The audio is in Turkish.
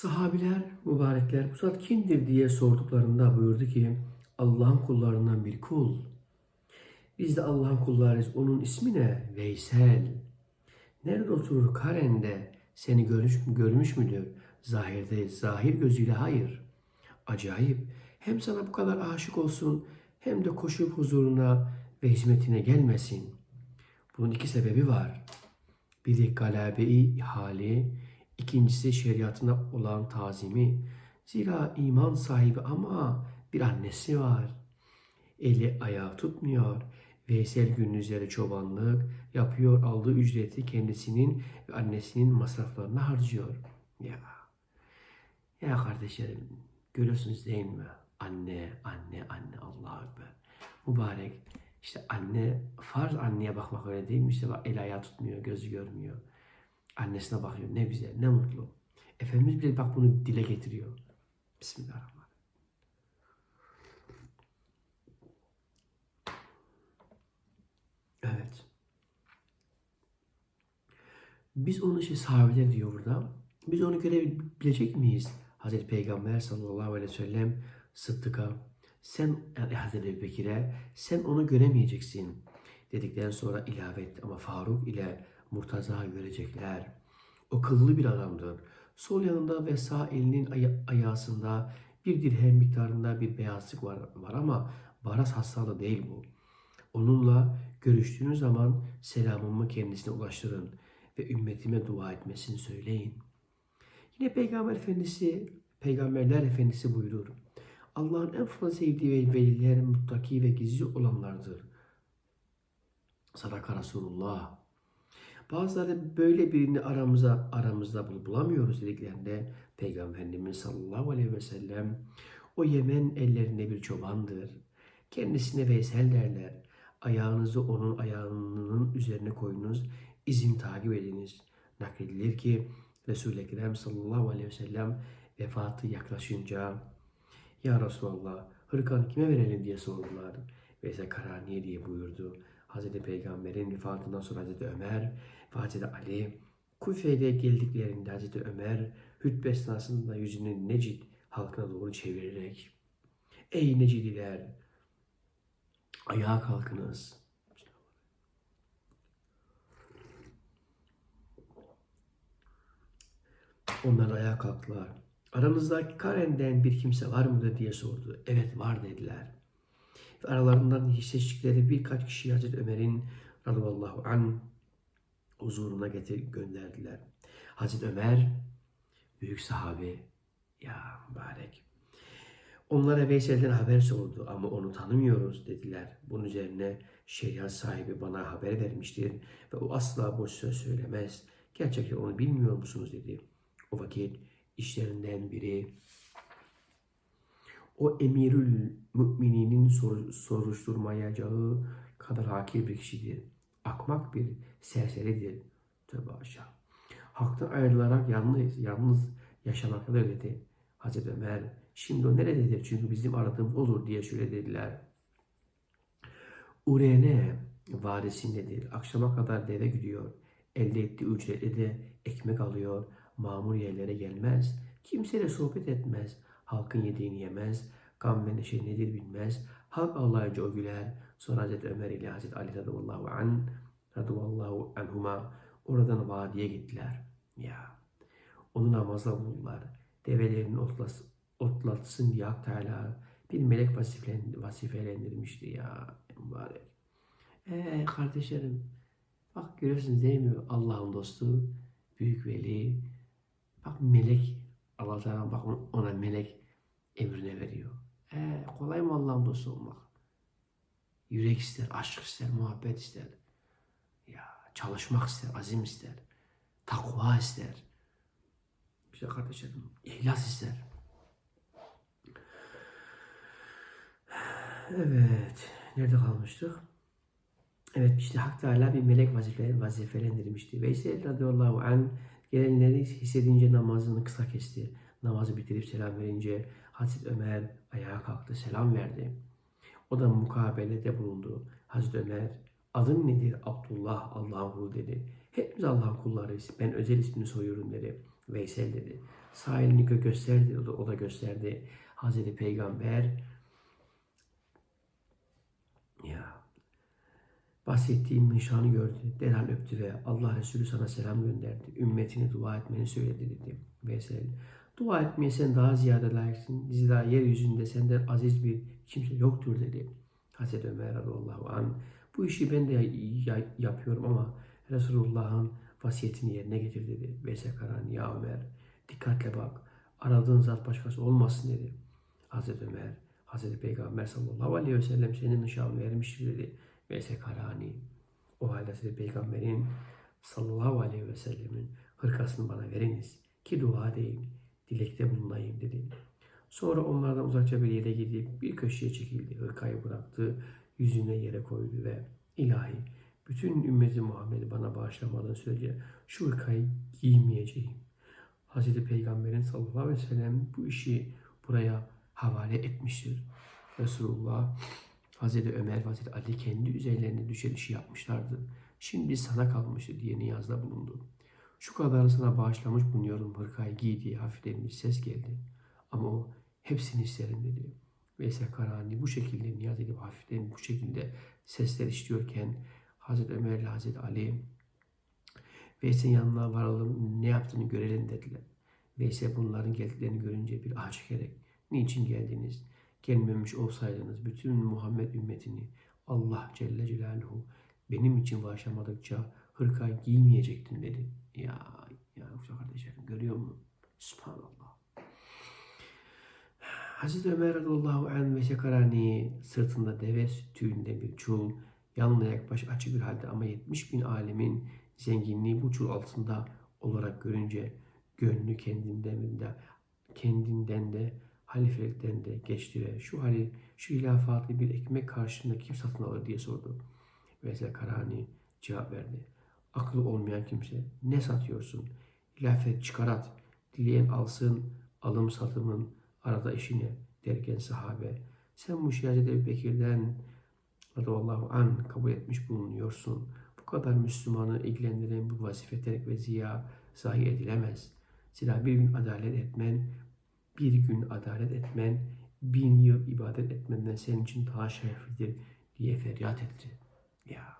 Sahabiler, mübarekler bu zat kimdir diye sorduklarında buyurdu ki Allah'ın kullarından bir kul. Biz de Allah'ın kullarıyız. Onun ismi ne? Veysel. Nerede oturur? Karen'de. Seni görmüş, görmüş müdür? Zahirde, zahir gözüyle hayır. Acayip. Hem sana bu kadar aşık olsun hem de koşup huzuruna ve hizmetine gelmesin. Bunun iki sebebi var. Biri galabe-i hali, ikincisi şeriatına olan tazimi. Zira iman sahibi ama bir annesi var. Eli ayağı tutmuyor. Veysel gündüzleri çobanlık yapıyor. Aldığı ücreti kendisinin ve annesinin masraflarına harcıyor. Ya. Ya kardeşlerim görüyorsunuz değil mi? Anne, anne, anne Allah'a Ekber. Mübarek. İşte anne, farz anneye bakmak öyle değil mi? İşte bak el ayağı tutmuyor, gözü görmüyor. Annesine bakıyor. Ne güzel, ne mutlu. Efendimiz bile bak bunu dile getiriyor. Bismillahirrahmanirrahim. Evet. Biz onu şey sahabeler diyor burada. Biz onu görebilecek miyiz? Hazreti Peygamber sallallahu aleyhi ve sellem Sıddık'a sen yani Hazreti Ebu Bekir'e sen onu göremeyeceksin dedikten sonra ilave etti. Ama Faruk ile Murtaza görecekler. O kıllı bir adamdır. Sol yanında ve sağ elinin aya- ayağısında bir dirhem miktarında bir beyazlık var, var ama baras hastalığı değil bu. Onunla görüştüğünüz zaman selamımı kendisine ulaştırın ve ümmetime dua etmesini söyleyin. Yine Peygamber Efendisi, Peygamberler Efendisi buyurur. Allah'ın en fazla sevdiği ve veliler muttaki ve gizli olanlardır. Sadaka Resulullah. Bazıları böyle birini aramıza aramızda bul- bulamıyoruz dediklerinde Peygamber Efendimiz sallallahu aleyhi ve sellem o Yemen ellerinde bir çobandır. Kendisine Veysel derler. Ayağınızı onun ayağının üzerine koyunuz. izin takip ediniz. Nakledilir ki Resul-i Ekrem sallallahu aleyhi ve sellem vefatı yaklaşınca Ya Resulallah hırkanı kime verelim diye sordular. Veysel Karaniye diye buyurdu. Hazreti Peygamber'in vefatından sonra Hazreti Ömer ve Hazreti Ali Kufe'ye geldiklerinde Hazreti Ömer hutbe esnasında yüzünü Necid halkına doğru çevirerek Ey Necidiler ayağa kalkınız. Onlar ayağa kalktılar. Aranızdaki Karen'den bir kimse var mıdır diye sordu. Evet var dediler. Ve aralarından hissettikleri birkaç kişi Hazreti Ömer'in radıyallahu an huzuruna getir gönderdiler. Hazreti Ömer büyük sahabe ya mübarek. Onlara Veysel'den haber sordu ama onu tanımıyoruz dediler. Bunun üzerine şeriat sahibi bana haber vermiştir ve o asla boş söz söylemez. Gerçekten onu bilmiyor musunuz dedi. O vakit işlerinden biri o emirül mümininin sor, soruşturmayacağı kadar hakir bir kişidir. Akmak bir serseridir. Tövbe aşağı. Haktan ayrılarak yalnız, yalnız yaşamaktadır dedi. Hazreti Ömer şimdi o nerededir çünkü bizim aradığımız olur diye şöyle dediler. Urene varisindedir. Akşama kadar deve gidiyor. Elde ettiği ücretle de ekmek alıyor. Mamur yerlere gelmez. Kimseyle sohbet etmez. Halkın yediğini yemez. Gam ve neşe nedir bilmez. Halk ağlayınca o güler. Sonra Hazreti Ömer ile Hazreti Ali radıyallahu an radıyallahu anhuma oradan vadiye gittiler. Ya. Onu namazla buldular. Develerini otlas, otlatsın diye Hak Teala bir melek vazifelen, vazifelendirmişti ya. Mübarek. Eee kardeşlerim bak görüyorsunuz değil mi Allah'ın dostu büyük veli bak melek Allah Teala bak ona melek emrine veriyor. Ee, kolay mı Allah'ın dostu olmak? Yürek ister, aşk ister, muhabbet ister. Ya çalışmak ister, azim ister. Takva ister. İşte kardeşlerim, ihlas ister. Evet, nerede kalmıştık? Evet işte Hak Teala bir melek vazife, vazifelendirmişti. Veysel radıyallahu anh gelenleri hissedince namazını kısa kesti. Namazı bitirip selam verince Hazreti Ömer ayağa kalktı, selam verdi. O da mukabelede bulundu. Hazreti Ömer, adın nedir? Abdullah Allahu dedi. Hepimiz Allah'ın kullarıyız. Ben özel ismini soyuyorum dedi. Veysel dedi. Sağ elini gö- gösterdi. O da, o da gösterdi. Hazreti Peygamber ya bahsettiğim nişanı gördü. Derhal öptü ve Allah Resulü sana selam gönderdi. Ümmetine dua etmeni söyledi dedi. Veysel. Dua etmeye sen daha ziyade layıksın. Zira yeryüzünde senden aziz bir kimse yoktur dedi. Hazreti Ömer radıyallahu anh. Bu işi ben de ya- ya- yapıyorum ama Resulullah'ın vasiyetini yerine getir dedi. Veysel Karan ya Ömer dikkatle bak. Aradığın zat başkası olmasın dedi. Hazreti Ömer, Hazreti Peygamber sallallahu aleyhi ve sellem senin nişan vermiştir dedi. Veysel Karani. O halde Hazreti Peygamber'in sallallahu aleyhi ve sellemin hırkasını bana veriniz ki dua edeyim, dilekte bulunayım dedi. Sonra onlardan uzakça bir yere gidip bir köşeye çekildi. Hırkayı bıraktı, yüzüne yere koydu ve ilahi bütün ümmeti Muhammed'i bana bağışlamadığın sürece şu hırkayı giymeyeceğim. Hazreti Peygamber'in sallallahu aleyhi ve sellem bu işi buraya havale etmiştir. Resulullah, Hazreti Ömer, Hazreti Ali kendi üzerlerine düşen işi yapmışlardı. Şimdi sana kalmıştı diye niyazda bulundu. Şu kadarını sana bağışlamış bulunuyorum hırkayı giy diye hafiften bir ses geldi. Ama o hepsini isterim dedi. Veysel Karani bu şekilde niyaz edip hafiften bu şekilde sesler işliyorken Hazreti Ömer ile Hazreti Ali Veysel'in yanına varalım ne yaptığını görelim dediler. Veysel bunların geldiklerini görünce bir ah çekerek niçin geldiniz? Gelmemiş olsaydınız bütün Muhammed ümmetini Allah Celle Celaluhu benim için bağışlamadıkça hırka giymeyecektin dedi. Ya ya yoksa kardeşlerim görüyor musun? Subhanallah. Hazreti Ömer radıyallahu anh ve Şekarani sırtında deve tüyünde bir çul, yanına yakbaş açık bir halde ama 70 bin alemin zenginliği bu çul altında olarak görünce gönlü kendinden de kendinden de halifelikten de geçti ve şu hali şu hilafatı bir ekmek karşılığında kim satın alır diye sordu. Veysel Karani cevap verdi. Aklı olmayan kimse ne satıyorsun? Hilafet çıkarat. Dileyen alsın alım satımın arada işini derken sahabe sen bu işi Hazreti Ebu Bekir'den radıyallahu an kabul etmiş bulunuyorsun. Bu kadar Müslümanı ilgilendiren bu vazife terk ve ziya zayi edilemez. Zira bir gün adalet etmen, bir gün adalet etmen, bin yıl ibadet etmenden senin için daha şereflidir diye feryat etti. Ya